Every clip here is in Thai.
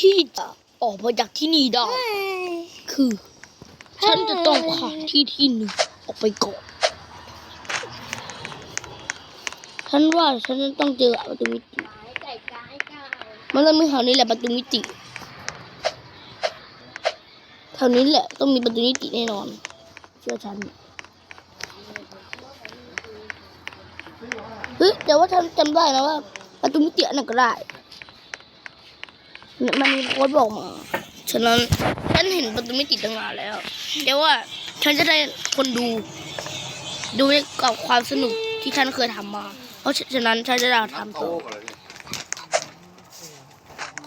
ที่จะออกมาจากที่นี่ได้ คือ ฉันจะต้องผ่านที่ที่หนึ่งออกไปก่อนฉันว่าฉันจะต้องเจอประตูมิติ มันเริ่มมีแถวนี้แหละประตูมิติแถวนี้แหละต้องมีประตูมิติแน่นอน เชื่อฉันเฮ้ยแต่ว่าฉันจำได้นะว่าประตูมิติอันนั้นก็ได้ มันมีโค้ดบอกมาฉะนั้นฉันเห็นประตูมิติตั้งนานแล้วเดี๋ยวว่าฉันจะได้คนดู ดูกับความสนุกที่ฉันเคยทำมา เพราะฉะนั้นฉันจะได้ทำต่อ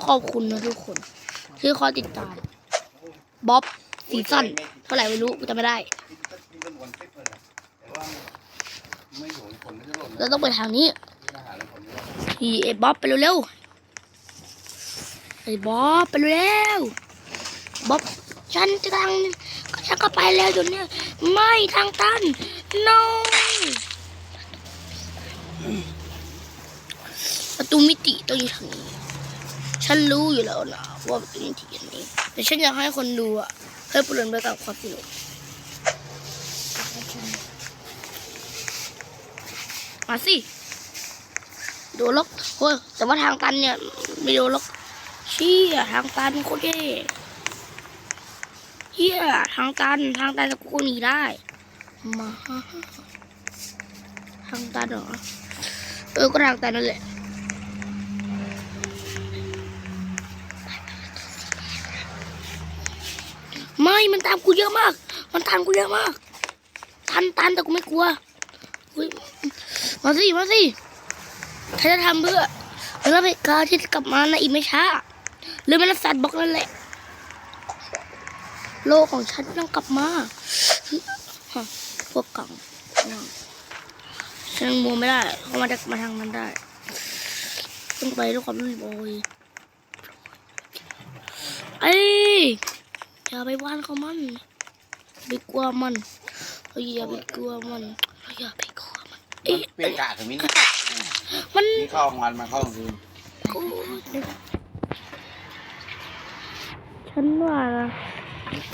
ขอบคุณนะทุกคนที่คอยติดตามบ๊อบซีซั่นเท่าไหร่ไม่รู้จำไม่ได้เราต้องไปทางนี้พี่ไอ้บ๊อบไปเร็วๆ ไอ้บ๊อบไปเร็วบ๊อบฉันจะทางฉันก็ไปแล้วเดี๋ยวนี้ไม่ทางตัน no ประตูมิติต้องอยู่ทางนี้ ฉันรู้อยู่แล้วนะว่าประตูมิติอันนี้ แต่ฉันอยากให้คนดูอะเพลิดเพลินไปกับความสนุกมาสิ โดนล็อกโอ้ยแต่ว่าทางตันเนี่ย ไม่โดนล็อก เชี่ยทางตันโคตรเท่เฮียทางตันทางตันจะกูหนีได้ มาทางตันเหรอ เออก็ทางตันนั่นแหละไม่มันตามกูเยอะมาก มันตามกูเยอะมาก ทันตันแต่กูไม่กลัวมาสิ มาสิฉันจะทำเพื่อเพื่อไปกาที่กลับมาในะอีกไม่ช้า หรือมันจะสัตว์บอกนั่นแหละ โลกของฉันต้องกลับมาฮะพวกกล่องฉันยังมัวไม่ได้เขามาจากมาทางนั้นได้ ต้องไปด้วยความรีบโอยเอ้ยอย่าไปว่านเขามันไปกลัวมันเฮ้ยอย่าไปกลัวมันเฮ้ยอย่าไปกลัวมันเอ๊ะเปลี่ยนกะถึงมิ้นท์มันนี่เข้ากลางวันมาเข้ากลางคืน ฉันว่านะ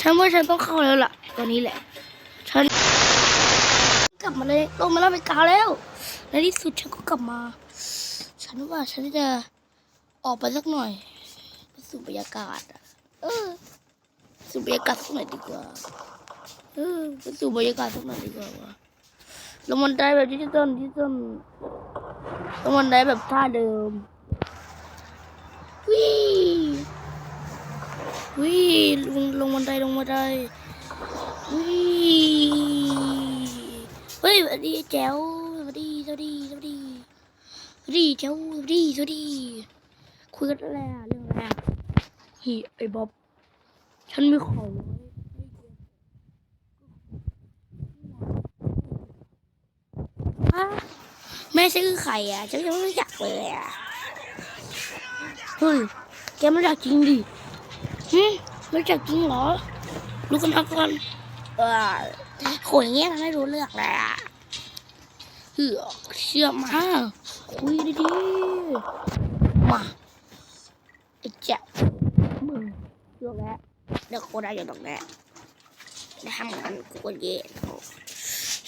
ฉันว่าฉันต้องเข้าแล้วล่ะ ตอนนี้แหละ ฉัน กลับมาเลยลงมาแล้วไปกาวแล้วในที่สุดฉันก็กลับมา ฉันว่าฉันจะออกไปสักหน่อยไปสูบบรรยากาศเออสูบบรรยากาศสักหน่อยดีกว่าเออไปสูบบรรยากาศสักหน่อยดีกว่าวะลงบันไดแบบดิจิตอลดิจิตอลลงบันไดแบบท่าเดิมวิ วิลงลงบันไดลงบันไดวิเฮ้ยสวัสดีแจ๋วสวัสดีสวัสดีสวัสดีสวัสดีแจ๋วสวัสดีสวัสดีคุยกันอะไรอะเรื่องอะไรอะฮีไอ้บ๊อบฉันมีของฮะแม่ชื่อใครอะฉันยังไม่รู้จักเลยอะเฮ้ยแกไม่รู้จักจริงดิ ฮึไม่รู้จักจริงเหรอ รู้กันทักก่อนเออโขยเงี้ยมันไม่รู้เรื่องเลยอะเฮ้ยเชื่อมาคุยดีๆมาไอ้เจ้ามึงเรื่องแล้วเดี๋ยวโคได้อยู่ตรงนี้ได้ทำงานกูก็เย่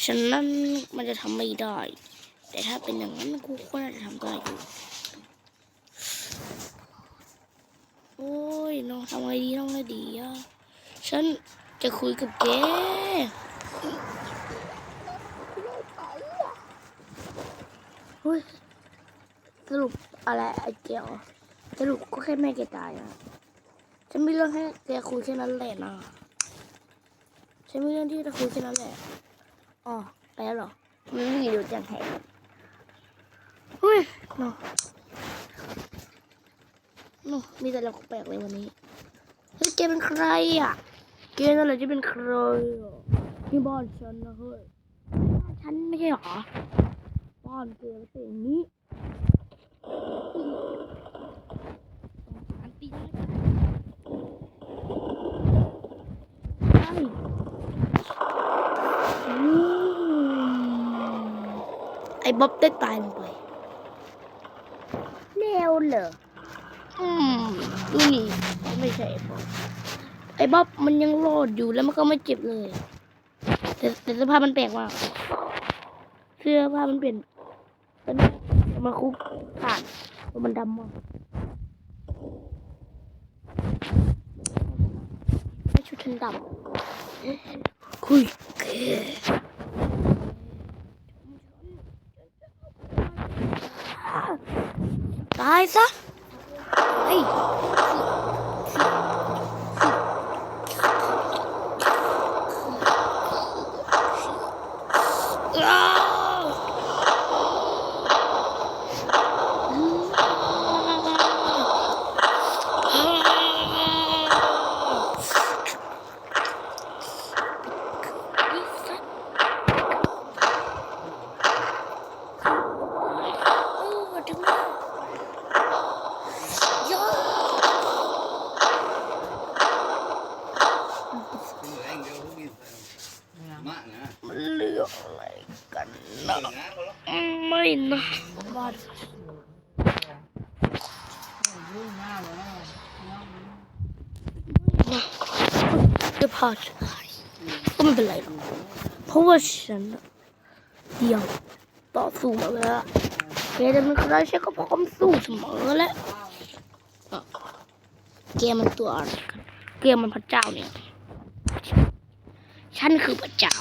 ฉะนั้นมันจะทำไม่ได้ แต่ถ้าเป็นอย่างนั้นกูก็น่าจะทำได้อยู่ โอ้ย น้องทำไงดีน้องไงดีอะฉันจะคุยกับแกเฮ้ยสรุปอะไรไอ้เจียวสรุปก็แค่แม่แกตายอะฉันมีเรื่องให้แกคุยแค่นั้นแหละนะฉันมีเรื่องที่จะคุยแค่นั้นแหละอ๋อไปแล้วหรอมันไม่มีดูจังแหกเฮ้ยเนาะ เนาะมีแต่เราแปลกเลยวันนี้ เฮ้ยแกเป็นใครอะแกนั่นแหละที่เป็นใครอะที่บ้านฉันนะเฮ้ยบ้านฉันไม่ใช่หรอบ้านแกไม่ใช่อย่างนี้อันตีได้ไหมใช่อืมไอ้บ๊อบได้ตายลงไปเร็วเหรอ อืมดูนี่ไม่ใช่ไอ้บ๊อบไอ้บ๊อบมันยังรอดอยู่แล้วมันก็ไม่เจ็บเลย แต่แต่เสื้อผ้ามันแปลกมากเสื้อผ้ามันเปลี่ยนเป็นมาคุกผ่านเพราะมันดำมากไม่ชุดฉันดำคุยเกตายซะ ไอ้ยอ้าวถึงแล้วยอ เป็นแรงเดียวทุกที มากนะมันเลือกอะไรกันนะนะเขาล็อกไม่นะบ้านจะพาฉันไปก็ไม่เป็นไรหรอกเพราะว่าฉันน่ะเดียวต่อสู้มาแล้วแกจะเป็นใครฉันก็พร้อมสู้เสมอแหล้วแกมันตัวอะไรกันแกมันพระเจ้าเนี่ย ฉันคือพระเจ้า